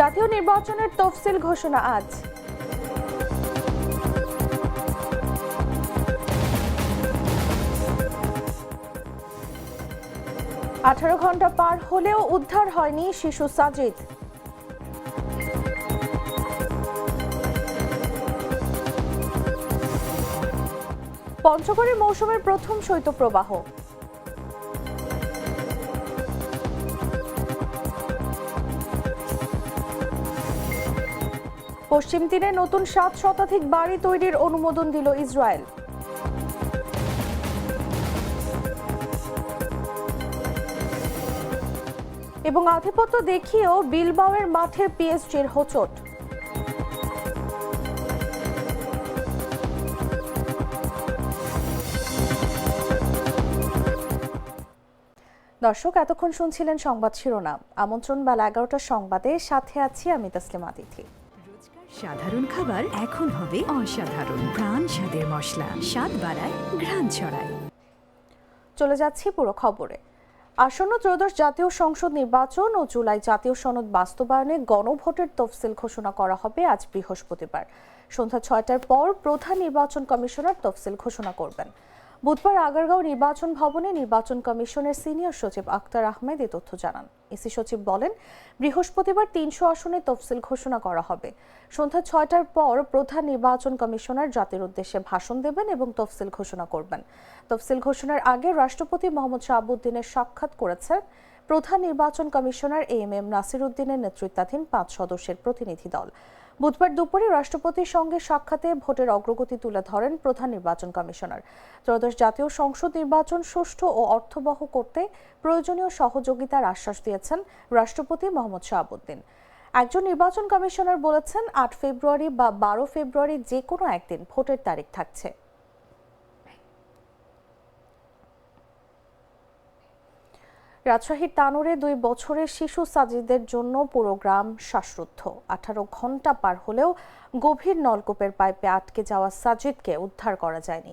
জাতীয় নির্বাচনের তফসিল ঘোষণা আজ। আঠারো ঘণ্টা পার হলেও উদ্ধার হয়নি শিশু সাজিদ। পঞ্চগড়ে মৌসুমের প্রথম শৈত্যপ্রবাহ। পশ্চিম তীরে নতুন সাত শতাধিক বাড়ি তৈরির অনুমোদন দিল ইসরায়েল। এবং আধিপত্য দেখিয়েও বিলবাওয়ের মাঠে পিএসজির হোচট। দর্শক, এতক্ষণ শুনছিলেন সংবাদ শিরোনাম। আমন্ত্রণ বেলা এগারোটার সংবাদে। সাথে আছি আমি তাসলিমা তিথি রোজকার সাধারণ খাবার এখন হবে অসাধারণ। প্রাণ স্বাদের মশলা, স্বাদ বাড়ায়, ঘ্রাণ ছড়ায়। চলে যাচ্ছি পুরো খবরে। আসন্ন ত্রয়োদশ জাতীয় সংসদ নির্বাচন ও জুলাই জাতীয় সনদ বাস্তবায়নে গণভোটের তফসিল ঘোষণা করা হবে আজ বৃহস্পতিবার। সন্ধ্যা ছয়টার পর প্রধান নির্বাচন কমিশনার তফসিল ঘোষণা করবেন। বুধবার আগারগাঁও নির্বাচন ভবনে নির্বাচন কমিশনের সিনিয়র সচিব আক্তার আহমেদ এ তথ্য জানান। ইসি সচিব বলেন, বৃহস্পতিবার তিনশো আসনে তফসিল ঘোষণা করা হবে। সন্ধ্যা ছয়টার পর প্রধান নির্বাচন কমিশনার জাতির উদ্দেশ্যে ভাষণ দেবেন এবং তফসিল ঘোষণা করবেন। তফসিল ঘোষণার আগে রাষ্ট্রপতি মোহাম্মদ শাহাবুদ্দিনের সাক্ষাৎ করেছেন প্রধান নির্বাচন commissioner A M M Nasir উদ্দিনের নেতৃত্বাধীন পাঁচ সদস্যের প্রতিনিধি দল। বুধবার দুপুরে রাষ্ট্রপতির সঙ্গে সাক্ষাতে ভোটের অগ্রগতি তুলে ধরেন প্রধান নির্বাচন কমিশনার। ত্রয়োদশ জাতীয় সংসদ নির্বাচন সুষ্ঠু ও অর্থবহ করতে প্রয়োজনীয় সহযোগিতার আশ্বাস দিয়েছেন রাষ্ট্রপতি মোহাম্মদ শাহাবুদ্দিন। একজন নির্বাচন কমিশনার বলেছেন, আট ফেব্রুয়ারি বা বারো ফেব্রুয়ারি যে কোনো একদিন ভোটের তারিখ থাকছে। রাজশাহীর তানোরে দুই বছরের শিশু সাজিদের জন্য পুরো গ্রাম শ্বাসরুদ্ধ। আঠারো ঘণ্টা পার হলেও গভীর নলকূপের পাইপে আটকে যাওয়া সাজিদকে উদ্ধার করা যায়নি।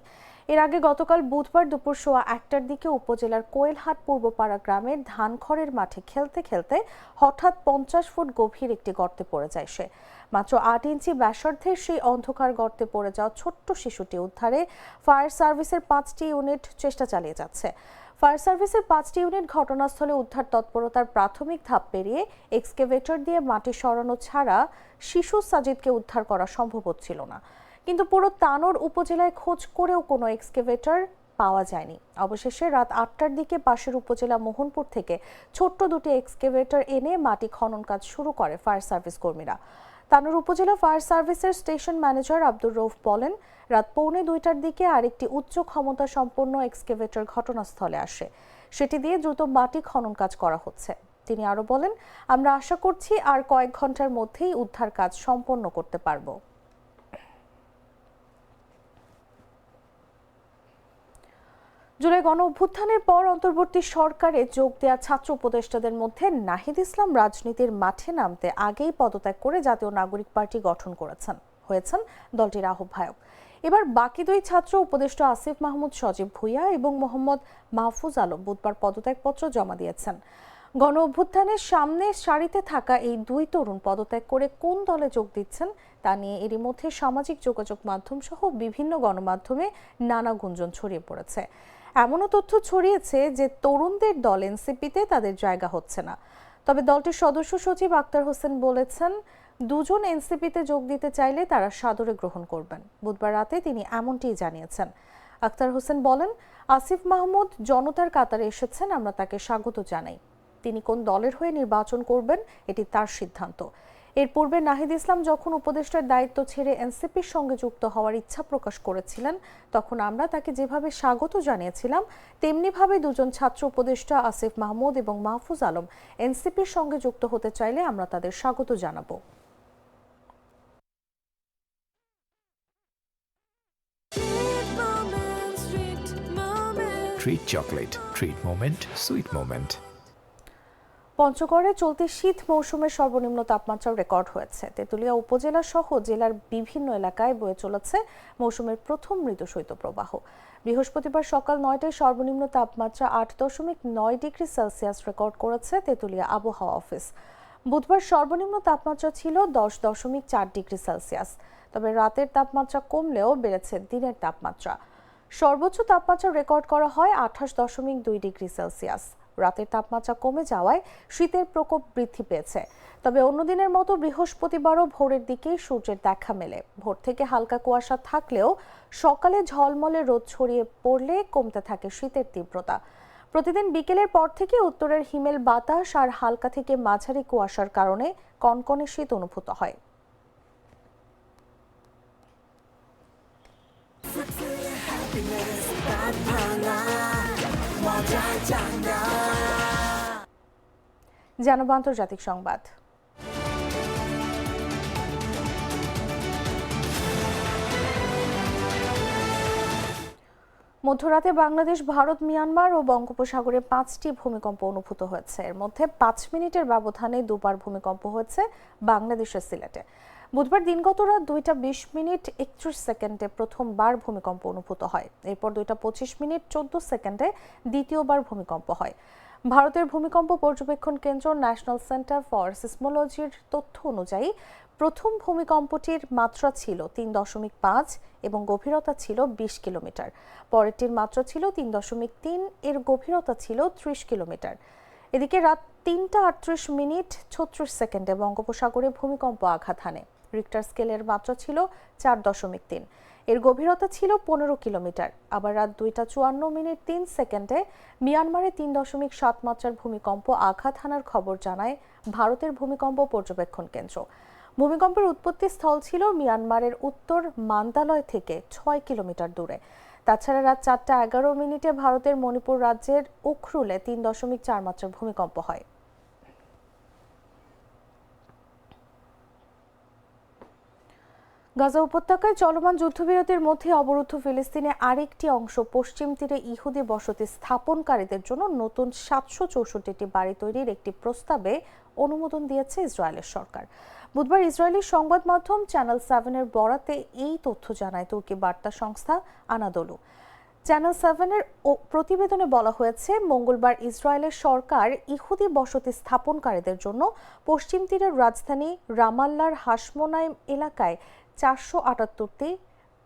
এর আগে গতকাল বুধবার দুপুর সোয়া একটার দিকে উপজেলার কোয়েলহাট পূর্বপাড়া গ্রামের ধানখড়ের মাঠে খেলতে খেলতে হঠাৎ পঞ্চাশ ফুট গভীর একটি গর্তে পড়ে যায় সে। মাত্র আট ইঞ্চি ব্যাসার্ধের সেই অন্ধকার গর্তে পড়ে যাওয়া ছোট্ট শিশুটি উদ্ধারে ফায়ার সার্ভিসের পাঁচটি ইউনিট চেষ্টা চালিয়ে যাচ্ছে। ফায়ার সার্ভিসের পাঁচটি ইউনিট ঘটনাস্থলে উদ্ধার তৎপরতার প্রাথমিক ধাপ পেরিয়ে এক্সকেভেটর দিয়ে মাটি সরানো ছাড়া শিশু সাজিদকে উদ্ধার করা সম্ভব হচ্ছিল না। কিন্তু পুরো তানোর উপজেলায় খোঁজ করেও কোনো এক্সকেভেটর পাওয়া যায়নি। অবশেষে রাত আটটার দিকে পাশের উপজেলা মোহনপুর থেকে ছোট্ট দুটি এক্সকেভেটর এনে মাটি খনন কাজ শুরু করে ফায়ার সার্ভিস কর্মীরা। তানোর উপজেলা ফায়ার সার্ভিসের স্টেশন ম্যানেজার আব্দুর রৌফ বলেন, রাত পৌনে দুইটার দিকে আরেকটি উচ্চ ক্ষমতা সম্পন্ন এক্সকেভেটর ঘটনাস্থলে আসে। সেটি দিয়ে দ্রুত মাটি খনন কাজ করা হচ্ছে। তিনি আরও বলেন, আমরা আশা করছি আর কয়েক ঘণ্টার মধ্যেই উদ্ধার কাজ সম্পন্ন করতে পারব। জুলাই গণ অভ্যুত্থানের পর অন্তর্বর্তী সরকারে যোগ দেওয়া ছাত্র উপদেষ্টাদের মধ্যে নাহিদ ইসলাম রাজনীতির মাঠে নামতে আগেই পদত্যাগ করে জাতীয় নাগরিক পার্টি গঠন করেছেন, হয়েছেন দলটির আহ্বায়ক। এবার বাকি দুই ছাত্র উপদেষ্টা আসিফ মাহমুদ, সজীব ভুইয়া এবং মোহাম্মদ মাহফুজ আলম বুধবার পদত্যাগপত্র জমা দিয়েছেন। গণ অভ্যুত্থানের সামনে সারিতে থাকা এই দুই তরুণ পদত্যাগ করে কোন দলে যোগ দিচ্ছেন তা নিয়ে এরই মধ্যে সামাজিক যোগাযোগ মাধ্যম সহ বিভিন্ন গণমাধ্যমে নানা গুঞ্জন ছড়িয়ে পড়েছে। এমনও তথ্য ছড়িয়েছে যে তরুণদের দল এনসিপিতে তাদের জায়গা হচ্ছে না। তবে দলটির সদস্য সচিব আক্তার হোসেন বলেছেন, দুজন এনসিপিতে যোগ দিতে চাইলে তারা সাদরে গ্রহণ করবেন। বুধবার রাতে তিনি এমনটিই জানিয়েছেন। আক্তার হোসেন বলেন, আসিফ মাহমুদ জনতার কাতারে এসেছেন, আমরা তাকে স্বাগত জানাই। তিনি কোন দলের হয়ে নির্বাচন করবেন, এটি তার সিদ্ধান্ত। এর পূর্বে নাহিদ ইসলাম যখন উপদেষ্টার দায়িত্ব ছেড়ে এনসিপির সঙ্গে যুক্ত হওয়ার ইচ্ছা প্রকাশ করেছিলেন তখন আমরা তাকে যেভাবে স্বাগত জানিয়েছিলাম তেমনিভাবে দুজন ছাত্র উপদেষ্টা আসিফ মাহমুদ এবং মাহফুজ আলম এনসিপির সঙ্গে যুক্ত হতে চাইলে আমরা তাদের স্বাগত জানাব Treat chocolate. Treat moment. Sweet moment. পঞ্চগড়ে চলতি শীত মৌসুমের সর্বনিম্ন তাপমাত্রা রেকর্ড হয়েছে। তেঁতুলিয়া উপজেলা সহ জেলার বিভিন্ন এলাকায় বয়ে চলেছে মৌসুমের প্রথম মৃদু শৈত্যপ্রবাহ বৃহস্পতিবার সকাল নয়টায় সর্বনিম্ন তাপমাত্রা আট দশমিক নয় ডিগ্রি সেলসিয়াস রেকর্ড করেছে তেঁতুলিয়া আবহাওয়া অফিস। বুধবার সর্বনিম্ন তাপমাত্রা ছিল দশ দশমিক চার ডিগ্রি সেলসিয়াস। তবে রাতের তাপমাত্রা কমলেও বেড়েছে দিনের তাপমাত্রা। সর্বোচ্চ তাপমাত্রা রেকর্ড করা হয় আঠাশ দশমিক দুই ডিগ্রি সেলসিয়াস। রাতের তাপমাত্রা কমে যাওয়ায় শীতের প্রকোপ বৃদ্ধি পেয়েছে। তবে অন্য দিনের মতো বৃহস্পতিবারও ভোরের দিকেই সূর্যের দেখা মেলে। ভোর থেকে হালকা কুয়াশা থাকলেও সকালে ঝলমলে রোদ ছড়িয়ে পড়লে কমতে থাকে শীতের তীব্রতা। প্রতিদিন বিকেলের পর থেকে উত্তরের হিমেল বাতাস আর হালকা থেকে মাঝারি কুয়াশার কারণে কনকনে শীত অনুভূত হয়। জানাব আন্তর্জাতিক সংবাদ। মধ্যরাতে বাংলাদেশ, ভারত, মিয়ানমার ও বঙ্গোপসাগরে পাঁচটি ভূমিকম্প অনুভূত হয়েছে। এর মধ্যে পাঁচ মিনিটের ব্যবধানে দুবার ভূমিকম্প হয়েছে বাংলাদেশের সিলেটে। বুধবার দিনগত রাত দুইটা বিশ মিনিট একত্রিশ সেকেন্ডে প্রথমবার ভূমিকম্প অনুভূত হয়। এরপর দুইটা পঁচিশ মিনিট চোদ্দ সেকেন্ডে দ্বিতীয়বার ভূমিকম্প হয়। ভারতের ভূমিকম্প পর্যবেক্ষণ কেন্দ্র ন্যাশনাল সেন্টার ফর সিসমোলজির তথ্য অনুযায়ী, প্রথম ভূমিকম্পটির মাত্রা ছিল তিন দশমিক পাঁচ এবং গভীরতা ছিল বিশ কিলোমিটার। পরেরটির মাত্রা ছিল তিন দশমিক তিন, এর গভীরতা ছিল ত্রিশ কিলোমিটার। এদিকে রাত তিনটা আটত্রিশ মিনিট ছত্রিশ সেকেন্ডে বঙ্গোপসাগরে ভূমিকম্প আঘাত হানে। রিক্টার স্কেলের মাত্রা ছিল চার দশমিক তিন। এর গভীরতা ছিল পনেরো কিলোমিটার। আবার রাত দুইটা চুয়ান্ন মিনিট তিন সেকেন্ডে মিয়ানমারে তিন দশমিক সাত মাত্রার ভূমিকম্প আঘাত হানার খবর জানায় ভারতের ভূমিকম্প পর্যবেক্ষণ কেন্দ্র। ভূমিকম্পের উৎপত্তি স্থল ছিল মিয়ানমারের উত্তর মান্দালয় থেকে ছয় কিলোমিটার দূরে। তাছাড়া রাত চারটা এগারো মিনিটে ভারতের মণিপুর রাজ্যের উখরুলে তিন দশমিক চার মাত্রার ভূমিকম্প হয়। গাজা উপত্যকায় চলমান যুদ্ধবিরতির মধ্যে অবরুদ্ধ ফিলিস্তিনে আরেকটি অংশ পশ্চিম তীরে ইহুদি বসতি স্থাপনকারীদের জন্য নতুন সাতশো চৌষট্টিটি বাড়ি তৈরির একটি প্রস্তাবে অনুমোদন দিয়েছে ইসরায়েলের সরকার। বুধবার ইসরায়েলি সংবাদ মাধ্যম চ্যানেল সেভেনের বরাতে এই তথ্য জানায় তুর্কি বার্তা সংস্থা আনাদোলু। চ্যানেল সেভেনের প্রতিবেদনে বলা হয়েছে, মঙ্গলবার ইসরায়েলের সরকার ইহুদি বসতি স্থাপনকারীদের জন্য পশ্চিম তীরের রাজধানী রামাল্লার হাসমোনাইম এলাকায় চারশো আটাত্তরটি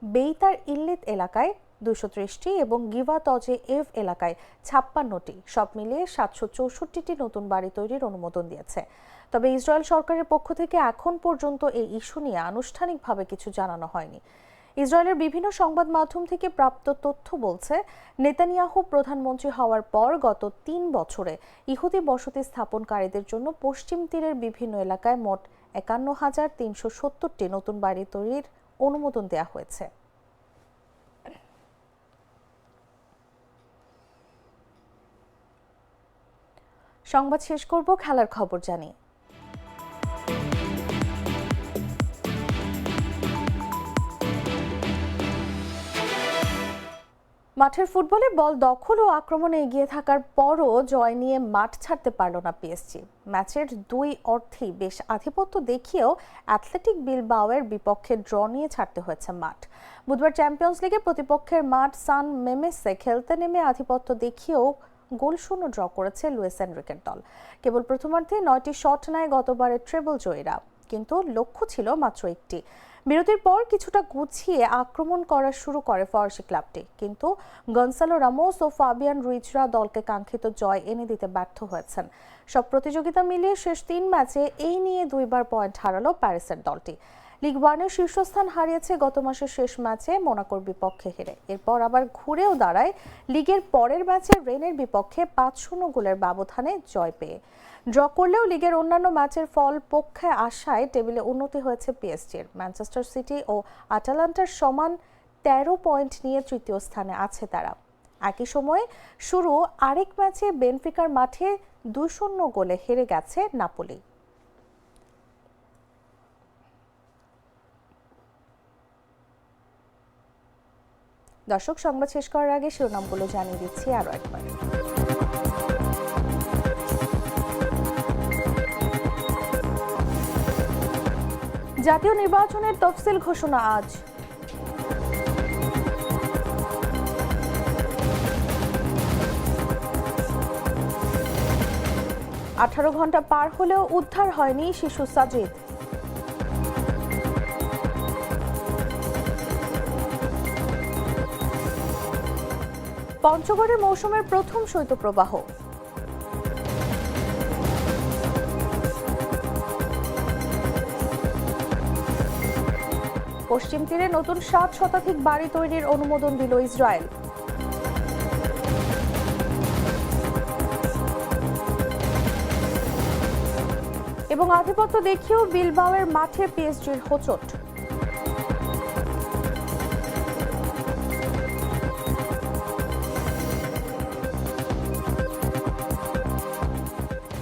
বেইতার ইল্লিত এলাকায় দুশো ত্রিশটি এবং গিভা তজে এভ এলাকায় ছাপ্পান্নটি। সব মিলিয়ে সাতশো চৌষট্টিটি নতুন বাড়ি তৈরির অনুমোদন দিয়েছে। তবে ইসরায়েল সরকারের পক্ষ থেকে এখন পর্যন্ত এই ইস্যু নিয়ে আনুষ্ঠানিকভাবে কিছু জানানো হয়নি। ইসরায়েলের বিভিন্ন সংবাদ মাধ্যম থেকে প্রাপ্ত তথ্য বলছে, নেতানিয়াহু প্রধানমন্ত্রী হওয়ার পর গত তিন বছরে ইহুদি বসতি স্থাপনকারীদের জন্য পশ্চিম তীরের বিভিন্ন এলাকায় মোট একান্ন হাজার তিনশো সত্তরটি নতুন বাড়ি তৈরির অনুমোদন দেওয়া হয়েছে। সংবাদ শেষ করব, খেলার খবর জানিয়ে মাঠের ফুটবলে বল দখল ও আক্রমণে এগিয়ে থাকার পরও জয় নিয়ে মাঠ ছাড়তে পারল না পিএসজি ম্যাচের দুই অর্থেই বেশ আধিপত্য দেখিয়েও অ্যাথলেটিক বিলবাওয়ের বিপক্ষে ড্র নিয়ে ছাড়তে হয়েছে মাঠ। বুধবার চ্যাম্পিয়ন্স লিগে প্রতিপক্ষের মাঠ সান মেমেসে খেলতে নেমে আধিপত্য দেখিয়েও গোল শূন্য ড্র করেছে লুয়েস এনরিকের দল। কেবল প্রথমার্ধে নয়টি শট নেয় গতবারের ট্রেবল জয়ীরা। কিন্তু লক্ষ্য ছিল মাত্র একটি। বিরতির পর কিছুটা গুছিয়ে আক্রমণ করা শুরু করে ফরাসি ক্লাবটি। কিন্তু গনসালো রামোস ও ফাবিয়ান রুইজরা দলকে কাঙ্ক্ষিত জয় এনে দিতে ব্যর্থ হয়েছেন। সব প্রতিযোগিতা মিলিয়ে শেষ তিন ম্যাচে এই নিয়ে দুইবার পয়েন্ট হারালো প্যারিসের দলটি। লিগ ওয়ানের শীর্ষস্থান হারিয়েছে গত মাসের শেষ ম্যাচে মোনাকোর বিপক্ষে হেরে। এরপর আবার ঘুরেও দাঁড়ায় লিগের পরের ম্যাচে রেনের বিপক্ষে পাঁচ শূন্য গোলের ব্যবধানে জয় পেয়ে। ড্র করলেও লিগের অন্যান্য ম্যাচের ফল পক্ষে আসায় টেবিলে উন্নতি হয়েছে পিএসজির। ম্যানচেস্টার সিটি ও আটালান্টার সমান তেরো পয়েন্ট নিয়ে তৃতীয় স্থানে আছে তারা। একই সময়ে শুরু আরেক ম্যাচে বেনফিকার মাঠে দুই শূন্য গোলে হেরে গেছে নাপোলি। দর্শক, সংবাদ শেষ করার আগে শিরোনামগুলো জানিয়ে দিচ্ছি আরও একবার। জাতীয় নির্বাচনের তফসিল ঘোষণা আজ। আঠারো ঘণ্টা পার হলেও উদ্ধার হয়নি শিশু সাজিদ। পঞ্চগড়ে মৌসুমের প্রথম শৈত্যপ্রবাহ। পশ্চিম তীরে নতুন সাত শতাধিক বাড়ি তৈরির অনুমোদন দিল ইসরায়েল। এবং আধিপত্য দেখিয়েও বিলবাওয়ের মাঠে পিএসজির হোচট।